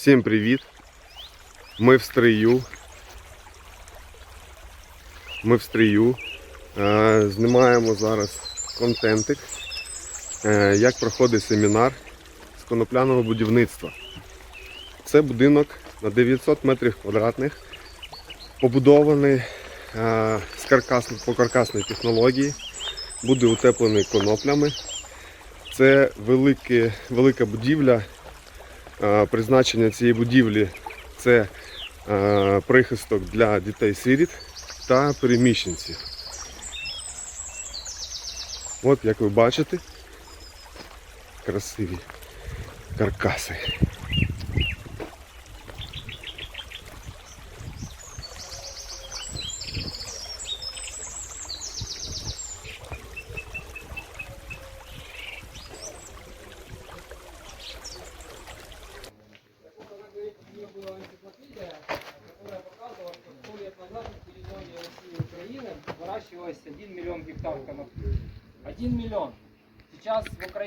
Всім привіт! Ми в стрию. Ми в стрию. Е, знімаємо зараз контентик, е, як проходить семінар з конопляного будівництва. Це будинок на 900 метрів квадратних, побудований е, з каркасно, по каркасній технології, буде утеплений коноплями. Це велике, велика будівля. Е, Призначення цієї будівлі це е, прихисток для дітей-сиріт та переміщенців. От як ви бачите, красиві каркаси. Которая показывала, что 100 лет назад на территории России и Украины выращивалось 1 миллион гектар конопли. 1 миллион. Сейчас в Украине